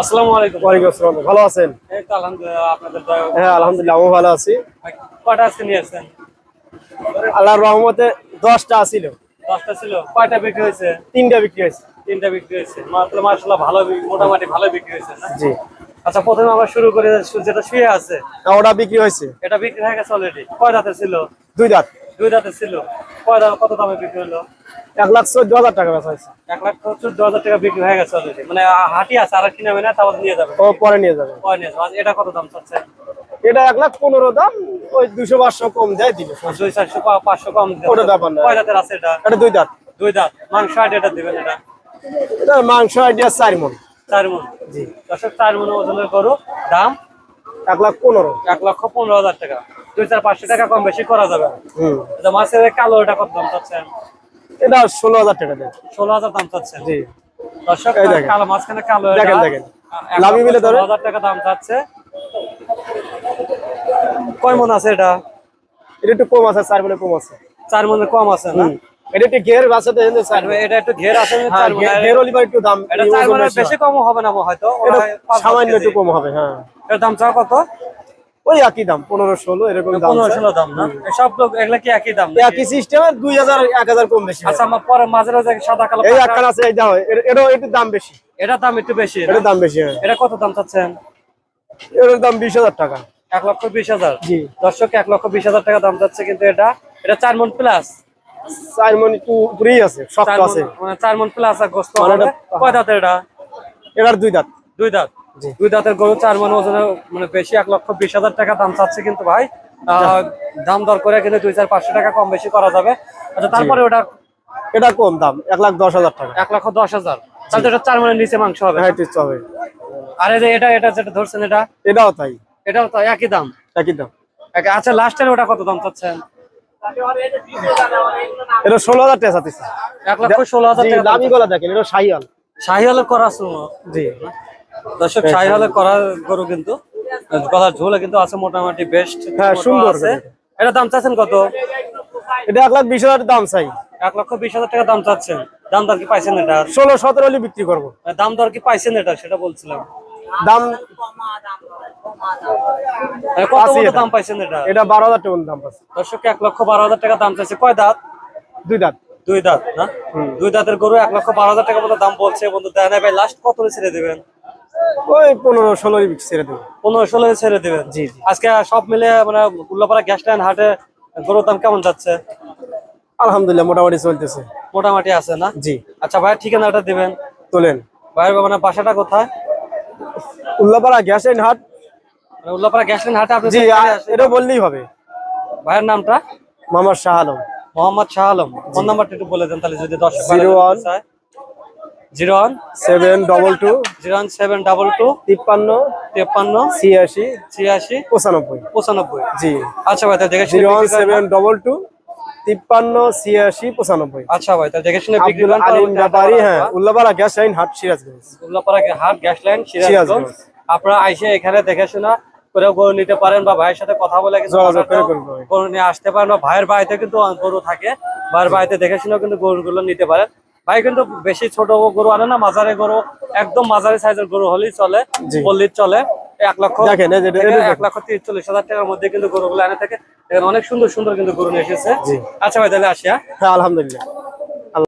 আসসালামু আলাইকুম। ওয়ালাইকুম আসসালাম। ভালো আছেন? এই তো আলহামদুলিল্লাহ আপনাদের দয়া হ্যাঁ আলহামদুলিল্লাহ আমি ভালো আছি। কয়টা আজকে নিয়ে আসছেন? আল্লাহর রহমতে দশটা ছিল। কয়টা বিক্রি হয়েছে? তিনটা বিক্রি হয়েছে। তিনটা বিক্রি হয়েছে। মাত্র মাসাল্লাহ ভালো মোটামুটি ভালো বিক্রি হয়েছে জি। আচ্ছা প্রথমে আমরা শুরু করে যেটা শুয়ে আছে ওটা বিক্রি হয়েছে। এটা বিক্রি হয়ে গেছে অলরেডি কয় দাঁতে ছিল? দুই দাঁত। দুই দাঁতে ছিল। কত দামে বিক্রি হলো? এক লাখ চোদ্দ হাজার টাকা বেচা হয়েছে। এক লাখ চোদ্দ হাজার টাকা বিক্রি হয়ে গেছে অলরেডি মানে হাটি আছে আর কিনে না তারপর নিয়ে যাবে। ও পরে নিয়ে যাবে। কয় নিয়ে যাবে। এটা কত দাম চাচ্ছে? এটা এক লাখ পনেরো দাম ওই দুশো পাঁচশো কম দেয় দিবে। দুই চারশো পাঁচশো কম ওটা ব্যাপার না। কয় দাঁতের আছে এটা? এটা দুই দাঁত। দুই দাঁত। মাংস আট এটা দিবেন এটা? এটা মাংস আইডিয়া চার মন। চার মন। জি। দর্শক চার মন ওজনের গরু দাম? এক লাখ পনেরো। এক লক্ষ পনেরো হাজার টাকা। দুই চার পাঁচশো টাকা কম বেশি করা যাবে মাছের কালো এটা কত দাম চাচ্ছেন? এটা ষোলো হাজার টাকা দেয়। ষোলো হাজার দাম চাচ্ছেন? জি। দর্শক কালো মাঝখানে কালো? দেখেন, দেখেন। লাভি মিলে ধরে। হাজার টাকা দাম চাচ্ছে। কয় মন আছে এটা? এটা একটু কম আছে চার মনে কম আছে। চার মনে কম আছে না? এটা একটু ঘের বাসাতে চার এটা একটু ঘের আছে হ্যাঁ চার। ঘের হলিবার একটু দাম এটা চার মনে বেশি কম হবে না হয়তো। সামান্য একটু কম হবে হ্যাঁ। এর দাম চাও কত? ওই একই দাম পনেরো ষোলো এরকম পনেরো ষোলো দাম না? সব লোক এগুলা কি একই দাম? একই সিস্টেমে দুই হাজার এক হাজার কম বেশি। আচ্ছা আমার পরে মাঝে সাদা কালো এই একখান আছে এই দাম এটাও একটু দাম বেশি। এটার দাম একটু বেশি না? দাম বেশি হ্যাঁ। এটা কত দাম চাচ্ছেন? এটার দাম বিশ হাজার টাকা। এক লক্ষ বিশ হাজার? জি। দর্শক এক লক্ষ বিশ হাজার টাকা দাম চাচ্ছে কিন্তু এটা। এটা চার মন প্লাস চার মন একটু উপরেই আছে শক্ত আছে। মানে চার মন প্লাস আর গোস্ত মানে। এটা- কয় দাঁতের এটা? এটার দুই দাঁত। দুই দাঁত। দুই দাঁতের গরু চার মন ওজনে মানে বেশি এক লক্ষ বিশ হাজার টাকা দাম চাচ্ছে কিন্তু ভাই। দাম দর করে কিন্তু দুই চার পাঁচশো টাকা কম বেশি করা যাবে। আচ্ছা তারপরে ওটা এটা কম দাম এক লাখ দশ হাজার টাকা। এক লক্ষ দশ হাজার। তাহলে এটা চার মনের নিচে মাংস হবে। হ্যাঁ হবে। আর এই যে এটা এটা যেটা ধরছেন এটা? এটাও তাই। এটাও তাই একই দাম? একই দাম। আচ্ছা লাস্টের ওটা কত দাম চাচ্ছেন? এটা ষোলো হাজার টাকা চাচ্ছি। এক লক্ষ ষোলো হাজার টাকা দাম গলা দেখেন এটা শাহিয়াল শাহিওয়ালে করা জি। দর্শক শাহিওয়ালে করা গরু কিন্তু গলার ঝোলে কিন্তু আছে মোটামুটি বেস্ট হ্যাঁ, সুন্দর আছে। এটা দাম চাচ্ছেন কত? এটা এক লাখ বিশ হাজার দাম চাই। এক লক্ষ বিশ হাজার টাকা দাম চাচ্ছেন। দাম দর কি পাইছেন এটা? ষোলো সতেরো হলে বিক্রি করব। দাম দর কি পাইছেন এটা? সেটা বলছিলাম। দাম কত দাম পাইছেন এটা? এটা বারো হাজার টাকা দাম পাচ্ছে। দর্শক এক লক্ষ বারো হাজার টাকা দাম চাইছে। কয় দাঁত? দুই দাঁত। দুই দাঁত না? দুই দাঁতের গরু এক লক্ষ বারো হাজার টাকা মতো দাম বলছে। বন্ধু দেয় না ভাই লাস্ট কত ছেড়ে দেবেন? ওই পনেরো ষোলো ছেড়ে দেবো। পনেরো ষোলো ছেড়ে দেবেন? জি, জি। আজকে সব মিলে মানে উল্লাপাড়া গ্যাস লাইন হাটে গরুর দাম কেমন যাচ্ছে? আলহামদুলিল্লাহ মোটামুটি চলতেছে। মোটামুটি আছে না? জি। আচ্ছা ভাই ঠিকানাটা দিবেন? তোলেন। ভাইয়ের মানে বাসাটা কোথায়? উল্লাপাড়া গ্যাস এন্ড হাট। মানে উল্লাপাড়া গ্যাস লাইন হাটে আপনি জি এটা বললেই হবে। ভাইয়ের নামটা? মামার শাহ আলম। মোহাম্মদ শাহ আলম। ফোন নাম্বারটা একটু বলে দেন তাহলে যদি দর্শক Zero one. Zero one seven double two zero one seven double two তিপ্পান্ন তেপ্পান্ন ছিয়াশি ছিয়াশি পঁচানব্বই। পঁচানব্বই। জি। আচ্ছা ভাই দেখে শুনে zero one seven double two তিপ্পান্ন ছিয়াশি পঁচানব্বই। আচ্ছা ভাই তাহলে দেখে শুনে ব্যাপারী হ্যাঁ উল্লাপাড়া গ্যাস লাইন হাট সিরাজগঞ্জ। উল্লাপাড়া হাট গ্যাস লাইন সিরাজগঞ্জ। আপনারা আইসে এখানে দেখে শোনা করে গরু নিতে পারেন বা ভাইয়ের সাথে কথা বলে কিন্তু। গরু নিয়ে। আসতে পারেন বা ভাইয়ের বাড়িতে কিন্তু গরু থাকে। ভাইয়ের বাড়িতে দেখে শুনেও কিন্তু গরুগুলো নিতে পারেন। ভাই কিন্তু বেশি ছোট গরু আনে না মাঝারে গরু একদম মাঝারি সাইজের গরু হলেই চলে জি। চলে। এক লক্ষ এক। লক্ষ তিরিশ হাজার টাকার মধ্যে কিন্তু গরুগুলো আনে থাকে। অনেক সুন্দর সুন্দর কিন্তু গরু নিয়ে এসেছে। আচ্ছা ভাই তাহলে আসি হ্যাঁ? হ্যাঁ আলহামদুলিল্লাহ।